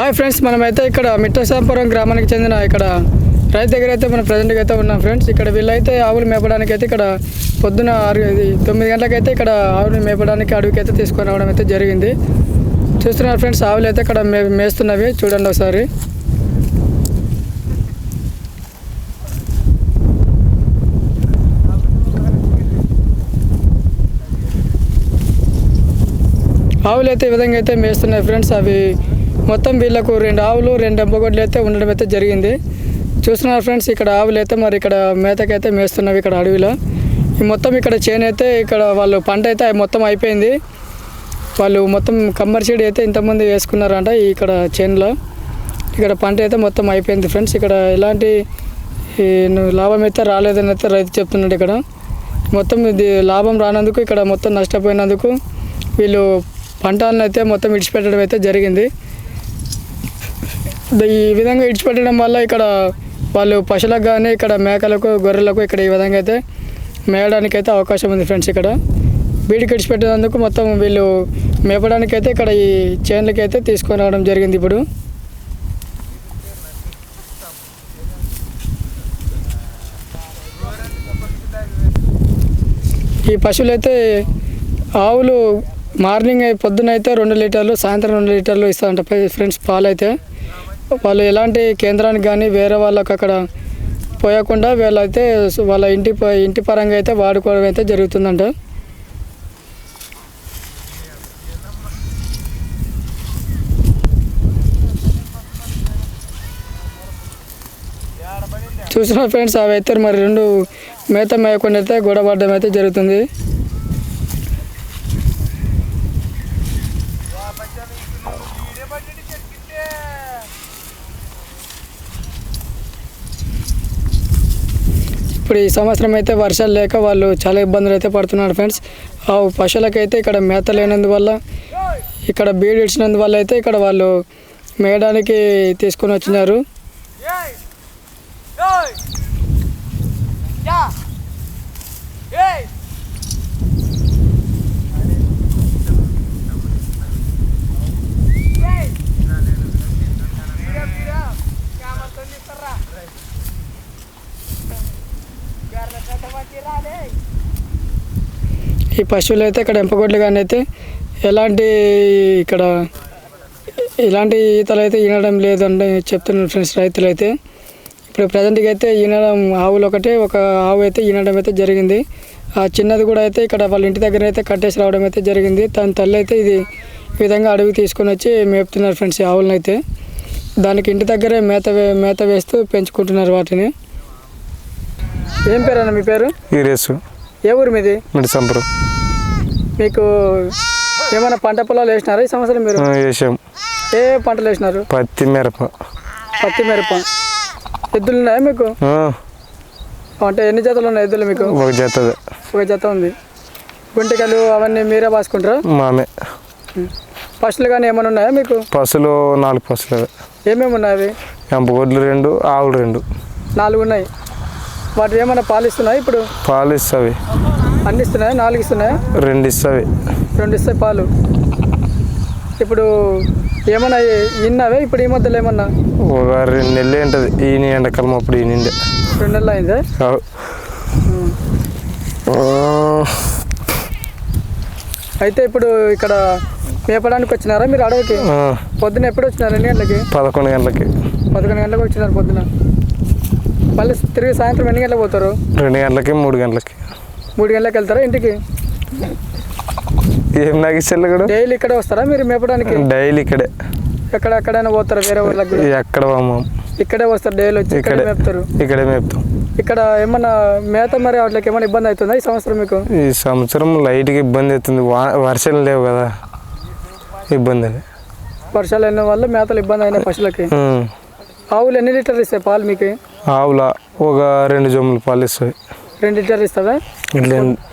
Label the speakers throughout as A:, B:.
A: Hi friends మనమైతే ఇక్కడ మిట్టసాపురం గ్రామానికి చెందిన ఇక్కడ రైతు దగ్గర అయితే మనం ప్రజెంట్గా అయితే ఉన్నాం ఫ్రెండ్స్. ఇక్కడ వీళ్ళైతే ఆవులు మేపడానికి అయితే ఇక్కడ పొద్దున ఆరు తొమ్మిది గంటలకైతే ఇక్కడ ఆవులు మేపడానికి అడవికి అయితే తీసుకొని రావడం అయితే జరిగింది. చూస్తున్నారు ఫ్రెండ్స్ ఆవులు అయితే ఇక్కడ మే మేస్తున్నవి. చూడండి ఒకసారి. ఆవులు అయితే ఈ విధంగా అయితే మేస్తున్నాయి ఫ్రెండ్స్. అవి మొత్తం వీళ్ళకు రెండు ఆవులు రెండు ఎంపగొడ్లు అయితే ఉండడం అయితే జరిగింది. చూస్తున్నారు ఫ్రెండ్స్ ఇక్కడ ఆవులు అయితే మరి ఇక్కడ మేతకైతే మేస్తున్నవి ఇక్కడ అడవిలో. ఈ మొత్తం ఇక్కడ చేను అయితే ఇక్కడ వాళ్ళు పంట అయితే మొత్తం అయిపోయింది. వాళ్ళు మొత్తం కమ్మర్షీడ్ అయితే ఇంతమంది వేసుకున్నారంట ఇక్కడ చేనులో. ఇక్కడ పంట అయితే మొత్తం అయిపోయింది ఫ్రెండ్స్. ఇక్కడ ఎలాంటి ఈ లాభం అయితే రాలేదని అయితే రైతు చెప్తున్నాడు ఇక్కడ. మొత్తం ఇది లాభం రానందుకు ఇక్కడ మొత్తం నష్టపోయినందుకు వీళ్ళు పంటలను అయితే మొత్తం విడిచిపెట్టడం అయితే జరిగింది. ఈ విధంగా విడిచిపెట్టడం వల్ల ఇక్కడ వాళ్ళు పశువులకు కానీ ఇక్కడ మేకలకు గొర్రెలకు ఇక్కడ ఈ విధంగా అయితే మేయడానికి అయితే అవకాశం ఉంది ఫ్రెండ్స్ ఇక్కడ. బీడికి విడిచిపెట్టినందుకు మొత్తం వీళ్ళు మేపడానికి అయితే ఇక్కడ ఈ చైన్లకి అయితే తీసుకొని రావడం జరిగింది ఇప్పుడు. ఈ పశువులు అయితే ఆవులు మార్నింగ్ అయి- పొద్దున అయితే రెండు లీటర్లు సాయంత్రం రెండు లీటర్లు ఇస్తారంట ఫ్రెండ్స్ పాలు అయితే వాళ్ళు ఎలాంటి కేంద్రానికి కానీ వేరే వాళ్ళకి అక్కడ పోయకుండా వీళ్ళైతే వాళ్ళ ఇంటి ఇంటి పరంగా అయితే వాడుకోవడం అయితే జరుగుతుందంట. చూసిన ఫ్రెండ్స్ అవి అయితే మరి రెండు మేత మేయకుండా అయితే గొడవ పడడం అయితే జరుగుతుంది. ఇప్పుడు ఈ సంవత్సరం అయితే వర్షాలు లేక వాళ్ళు చాలా ఇబ్బందులు అయితే పడుతున్నారు ఫ్రెండ్స్. ఆ పశువులకైతే ఇక్కడ మేత లేనందువల్ల ఇక్కడ బీడ్ ఇచ్చినందువల్ల అయితే ఇక్కడ వాళ్ళు మేయడానికి తీసుకొని వచ్చినారు. ఈ పశువులు అయితే ఇక్కడ ఎంపగొడ్లు కానీ అయితే ఎలాంటి ఇక్కడ ఎలాంటి ఈతలు అయితే ఈనడం లేదండి చెప్తున్నారు ఫ్రెండ్స్ రైతులు అయితే. ఇప్పుడు ప్రజెంట్గా అయితే ఈనడం ఆవులు ఒకటే ఒక ఆవు అయితే ఈనడం అయితే జరిగింది. ఆ చిన్నది కూడా అయితే ఇక్కడ వాళ్ళ ఇంటి దగ్గర అయితే కట్టేసి రావడం అయితే జరిగింది. తన తల్లి అయితే ఇది ఈ విధంగా అడవి తీసుకొని వచ్చి మేపుతున్నారు ఫ్రెండ్స్ ఈ ఆవులను అయితే. దానికి ఇంటి దగ్గరే మేత మేత వేస్తూ పెంచుకుంటున్నారు వాటిని. ఏం పేరు అన్న మీ పేరు?
B: ఈరేసు
A: ఏ ఊరు మీది?
B: మిడిసంపురం.
A: మీకు ఏమైనా పంట పొలాలు వేసినారా ఈ సంవత్సరం మీరు?
B: వేసాం.
A: ఏ పంటలు వేసినారు?
B: పత్తి మిరప.
A: పత్తి మిరప. ఎద్దులు ఉన్నాయా మీకు? అంటే ఎన్ని జతలు ఉన్నాయి ఎద్దులు మీకు?
B: ఒక జతది.
A: ఒక జత ఉంది. గుంటికలు అవన్నీ మీరే పాసుకుంటారా?
B: మామే.
A: పశువులు కానీ ఏమైనా ఉన్నాయా మీకు?
B: పసులు నాలుగు పసులు
A: ఏమేమి ఉన్నాయి అవి?
B: ఎంపగొడ్లు రెండు ఆవులు రెండు.
A: నాలుగు ఉన్నాయి. వాటి ఏమైనా పాలు ఇస్తున్నాయి ఇప్పుడు?
B: పాలు ఇస్తావి
A: అన్ని ఇస్తున్నాయా? నాలుగు ఇస్తున్నాయా?
B: రెండు ఇస్తావి.
A: రెండు ఇస్తాయి పాలు. ఇప్పుడు ఏమన్నా ఇన్నావే? ఇప్పుడు ఈ మధ్యలో ఏమన్నా?
B: ఒక రెండు నెలలు ఉంటుంది. ఈయన ఎండాకాలం అప్పుడు ఈ నిండే.
A: రెండు నెలలు అయిందే? అయితే ఇప్పుడు ఇక్కడ మేపడానికి వచ్చినారా మీరు అడవికి? పొద్దున ఎప్పుడు వచ్చినారు? ఎన్ని గంటలకి?
B: పదకొండు గంటలకి.
A: పదకొండు గంటలకు వచ్చినారు పొద్దున. మళ్ళీ తిరిగి సాయంత్రం ఎన్ని గంటలకు పోతారు?
B: రెండు గంటలకి మూడు గంటలకి.
A: మూడు గంటలకు వెళ్తారా ఇంటికి?
B: ఏం ఇచ్చారు కూడా
A: డైలీ ఇక్కడే వస్తారా మీరు మేపడానికి?
B: డైలీ ఇక్కడే.
A: ఎక్కడ ఎక్కడైనా పోతారా వేరే ఊర్లకు కూడా?
B: ఎక్కడ పోమాం.
A: ఇక్కడే వస్తారు డైలీ వచ్చి ఇక్కడే మేపుతారు.
B: ఇక్కడే మేపుతాం.
A: ఇక్కడ ఏమన్నా మేత మరి వాటికి ఏమైనా ఇబ్బంది అవుతుందా ఈ సంవత్సరం మీకు?
B: ఈ సంవత్సరం లైట్గా ఇబ్బంది అవుతుంది. వర్షాలు లేవు కదా. ఇబ్బంది అది.
A: వర్షాలు అయిన వల్ల మేతలు ఇబ్బంది అయిన పశువులకి. ఆవులు ఎన్ని లీటర్లు ఇస్తాయి పాలు మీకు?
B: ఆవుల ఒక రెండు జమ్ములు పాలు ఇస్తాయి.
A: రెండు లీటర్లు ఇస్తుందా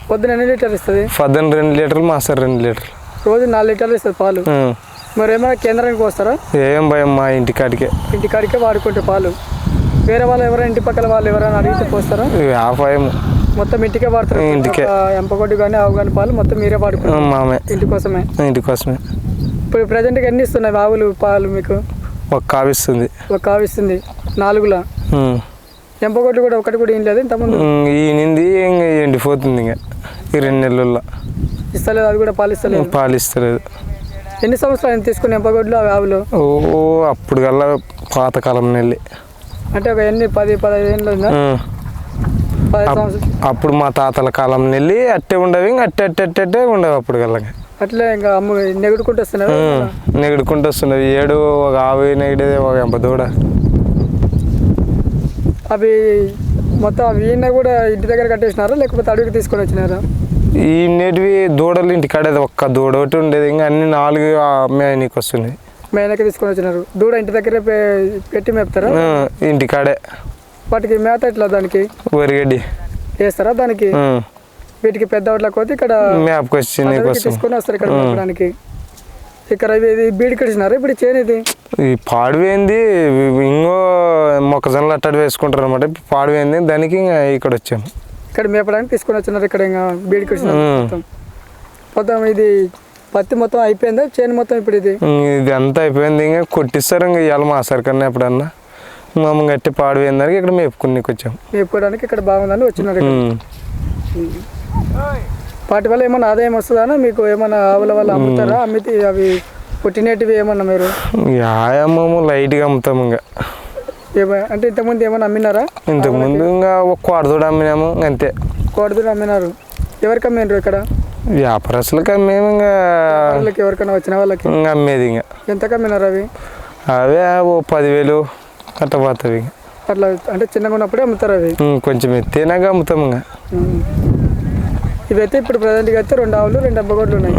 A: పొద్దున ఎన్ని లీటర్లు ఇస్తుంది?
B: పద్దెన రెండు లీటర్లు మాస్టర్ రెండు లీటర్లు.
A: రోజు నాలుగు లీటర్లు ఇస్తుంది పాలు. మరి ఏమైనా కేంద్రానికి వస్తారా
B: ఏం భయం మా ఇంటికాడికే
A: ఇంటికాడికే వాడుకుంటే పాలు. వేరే వాళ్ళు ఎవరైనా ఇంటి పక్కల వాళ్ళు ఎవరైనా అడిగితే పోస్తారా?
B: వ్యాపారం
A: మొత్తం ఇంటికే వాడతారు?
B: ఇంటికే.
A: ఎంపగొడ్డు కానీ ఆవు కానీ పాలు మొత్తం మీరే వాడుకుంటారు?
B: మామే.
A: ఇంటి కోసమే.
B: ఇంటి కోసమే.
A: ఇప్పుడు ప్రజెంట్గా ఎన్ని ఇస్తున్నాయి ఆవులు పాలు మీకు?
B: ఒక కావిస్తుంది.
A: ఒక కావిస్తుంది. నాలుగులా. ఎంపగొడ్లు కూడా ఒకటి కూడా ఏం లేదు ఇంతకుముందు?
B: ఉమ్, ఈనింది ఇంక ఎండిపోతుంది ఇంకా. ఈ రెండు నెలల్లో.
A: ఇస్తలేదు? అది కూడా పాలిస్తలేదు?
B: పాలిస్తలేదు.
A: ఎన్ని సంవత్సరాలు తీసుకుని ఎంపగొడ్లు అవి ఆవులు?
B: ఓ అప్పుడు కల్లా పాతకాలం నెల్లి
A: అంటే ఒక ఎన్ని? పది పదహైదు ఏళ్ళు
B: అప్పుడు మా తాతల కాలం నెల్లి అట్టే ఉండవి ఇంక అట్టే అట్టే అట్టే అట్టే ఉండవు అప్పుడు కల్లా
A: అట్లే ఇంకా అమ్ము నెగుడుకుంటూ వస్తున్నారు
B: నెగుడుకుంటూ వస్తున్నది ఏడు ఒక ఆవు నెగిడేది ఒక ఎంప దూడ.
A: అవి మొత్తం అవి ఈయన కూడా ఇంటి దగ్గర కట్టేసినారా? లేకపోతే అడవికి తీసుకొని వచ్చినారా?
B: ఈ నేటివి దూడలు ఇంటి కాడేది ఒక్క దూడ ఒకటి ఉండేది. ఇంకా అన్ని నాలుగు మేనీకి వస్తున్నాయి.
A: మేనకి తీసుకొని వచ్చినారు. దూడ ఇంటి దగ్గరే పెట్టి మేపుతారా?
B: ఆ, ఇంటి కాడే.
A: వాటికి మేత ఎట్లా దానికి?
B: వరిగడ్డి.
A: వేస్తారా దానికి? వీటికి పెద్ద వాటికి పోతే ఇక్కడ తీసుకొని వస్తారు ఇక్కడ మేపడానికి ఇక్కడ ఇది బీడి కడిచినారు ఇప్పుడు చేను ఇది
B: ఈ పాడువేంది? ఇంకో మొక్కజొన్నలు అట్టడి వేసుకుంటారు అనమాట పాడువేంది? దానికి ఇంకా ఇక్కడ వచ్చాము
A: ఇక్కడ మేపడానికి తీసుకొని వచ్చినారు ఇక్కడ ఇంకా బీడి కడిచినారు
B: మ్మ్.
A: మొత్తం. ఇది పత్తి మొత్తం అయిపోయిందా? చేను మొత్తం ఇప్పుడు ఇది?
B: ఇది అంతా అయిపోయింది? ఇంకా కొట్టిస్తారు ఇంకా ఇవాళ మా సరికన్నా ఎప్పుడన్నా. మమ్మ గట్టి పాడువేంది దానికి ఇక్కడ మేపుకునికి వచ్చాము
A: మేపుకోవడానికి ఇక్కడ బాగుందని వచ్చినారు. వాటి వల్ల ఏమన్నా ఆదాయం వస్తుందా మీకు ఏమన్నా ఆవుల వల్ల అమ్ముతారా? అమ్మితే అవి పుట్టినటివి ఏమన్నా మీరు?
B: వ్యాయామము లైట్గా అమ్ముతాము ఇంకా.
A: అంటే ఇంతకుముందు ఏమన్నా అమ్మినారా?
B: ఇంతకుముందు ఇంకా ఒక కోడదూడ అమ్మినాము అంతే.
A: కోడదులు అమ్మినారు. ఎవరికి అమ్మినారు ఇక్కడ?
B: వ్యాపారస్తులకు అమ్మేము ఇంకా.
A: వాళ్ళకి ఎవరికైనా వచ్చిన వాళ్ళకి?
B: ఇంకా అమ్మేది ఇంకా.
A: ఎంతకు అమ్మినారు అవి?
B: అవే ఓ పదివేలు అట్లా పోతుంది
A: అట్లా అంటే చిన్నగా ఉన్నప్పుడే అమ్ముతారు అవి?
B: కొంచెం ఎత్తేనాక అమ్ముతాము ఇంకా.
A: ఇవైతే ఇప్పుడు ప్రజెంట్గా అయితే రెండు ఆవులు రెండు అబ్బగొడ్లు ఉన్నాయి.